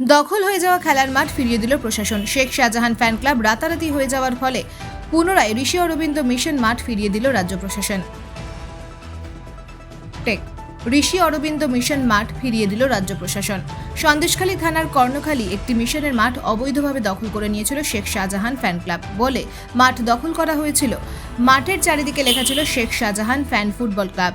দখল হয়ে যাওয়া খেলার মাঠ ফিরিয়ে দিল প্রশাসন। শেখ শাহজাহান ফ্যান ক্লাব রাতারাতি হয়ে যাওয়ার ফলে পুনরায় ঋষি অরবিন্দ মিশন মাঠ ফিরিয়ে দিল রাজ্য প্রশাসন। টেক, ঋষি অরবিন্দ মিশন মাঠ ফিরিয়ে দিল রাজ্য প্রশাসন। সন্দেশখালী থানার কর্ণখালী একটি মিশনের মাঠ অবৈধভাবে দখল করে নিয়েছিল শেখ শাহজাহান ফ্যান ক্লাব। বলে, মাঠ দখল করা হয়েছিল। মাঠের চারিদিকে লেখা ছিল Sheikh Shahjahan fan football club.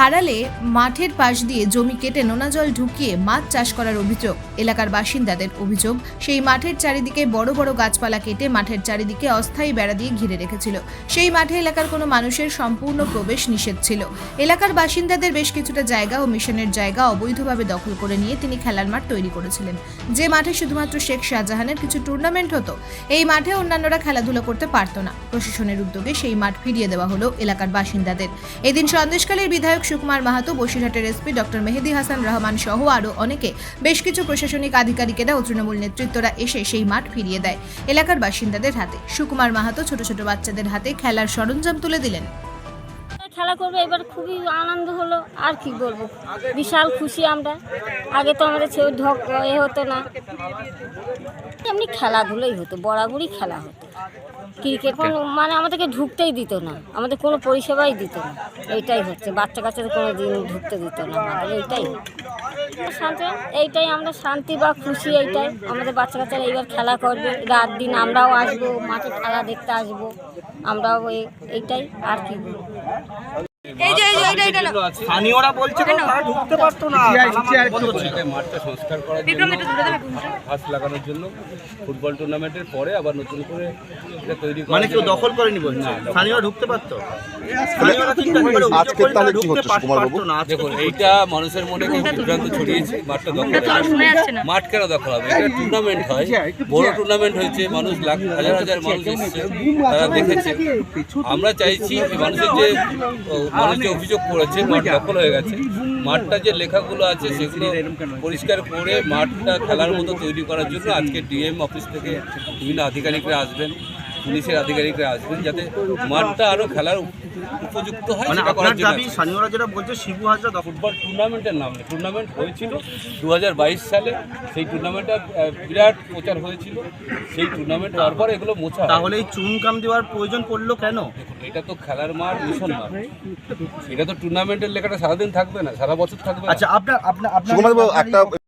হারালে মাঠের পাশ দিয়ে জমি কেটে নোনা জল ঢুকিয়ে মাছ চাষ করার অভিযোগ। এলাকার বাসিন্দাদের অভিযোগ, সেই মাঠের চারিদিকে বড় বড় গাছপালা কেটে মাঠের চারিদিকে অস্থায়ী বেড়া দিয়ে ঘিরে রেখেছিল। সেই মাঠে এলাকার কোনো মানুষের সম্পূর্ণ প্রবেশ নিষেধ ছিল। এলাকার বাসিন্দাদের বেশ কিছুটা জায়গা ও মিশনের জায়গা অবৈধভাবে দখল করে নিয়ে তিনি খেলার মাঠ তৈরি করেছিলেন। যে মাঠে শুধুমাত্র শেখ শাহজাহানের কিছু টুর্নামেন্ট হতো, এই মাঠে অন্যান্যরা খেলাধুলো করতে পারত না। প্রশাসনের উদ্যোগে সেই মাঠ ফিরিয়ে দেওয়া হলো এলাকার বাসিন্দাদের। এদিন সন্দেশকালীর বিধায়ক সুকুমার মাহাতো, বসিরহাটের এসপি ডক্টর মেহেদি হাসান রহমান সহ আরও অনেকে বেশ কিছু প্রশাসনিক আধিকারিকেরা ও তৃণমূল নেতৃত্বরা এসে সেই মাঠ ফিরিয়ে দেয়। এলাকার বাসিন্দাদের হাতে। সুকুমার মাহাতো ছোট ছোট বাচ্চাদের হাতে খেলার সরঞ্জাম তুলে দিলেন। খেলা করবে, এবার খুবই আনন্দ হলো। আর কি বলব? বিশাল খুশি আমরা। আগে তো আমাদের ছেলে ঢক এ হতো না। এমনি খেলাধুলোই হতো, বরাবরই খেলা হতো। ক্রিকেট কোনো মানে আমাদেরকে ঢুকতেই দিত না। আমাদের কোনো পরিষেবাই দিত না। এইটাই হচ্ছে। বাচ্চা কাচ্চাদের কোনো দিন ঢুকতে দিত না। আমাদের এইটাই। শান্তি এইটাই আমরা শান্তি বা খুশি এইটাই। আমাদের বাচ্চা কাচ্চারা এইবার খেলা করবে। রাত দিন আমরাও আসব মাঠে খেলা দেখতে আসব। আমরাও এই- এইটাই। আর কি স্থানীয়রা বলছে তো তারা ঢুকতে পারতো না। মাঠটা সংস্কার করার জন্য ঘাস লাগানোর জন্য ফুটবল টুর্নামেন্টের পরে আবার নতুন করে এটা তৈরি মানে কেউ দখল করেনি বলছে? স্থানীয়রা ঢুকতে পারতো? করে তাহলে কি হচ্ছে সুকুমার বাবু? পারতো না আজকে দেখুন এইটা মানুষের মনে কেউ বিভ্রান্ত ছড়িয়েছে মাঠটা দখল হবে মাঠ কেন দখল হবে? এটা টুর্নামেন্ট হয়। বড় টুর্নামেন্ট হয়েছে মানুষ লাখ হাজার হাজার মানুষ এসেছে তারা দেখেছে। আমরা চাইছি যে মানুষের যে মানুষ অভিযোগ করেছে মাঠ দখল হয়ে গেছে। মাঠটা যে লেখাগুলো আছে সেগুলো পরিষ্কার করে মাঠটা খেলার মতো তৈরি করার জন্য আজকে ডিএম অফিস থেকে বিভিন্ন আধিকারিকরা আসবেন। পুলিশের আধিকারিকরা আসবেন যাতে মাঠটা আরও খেলার উপযুক্ত হয় মানে আপনার দাবি স্থানীয়রা যেটা বলছে শিবু হাজরা ফুটবল টুর্নামেন্টের নাম নেই। টুর্নামেন্ট হয়েছিল দু হাজার বাইশ সালে। সেই টুর্নামেন্টটা বিরাট প্রচার হয়েছিল। সেই টুর্নামেন্ট হওয়ার পর এগুলো মোছা। তাহলে এই চুনকাম দেওয়ার প্রয়োজন পড়ল কেন? এটা তো খেলার মাঠ মিশন মাঠ। এটা তো টুর্নামেন্টের লেখাটা সারাদিন থাকবে না সারা বছর থাকবে আচ্ছা আপনার আপনার আপনার একটা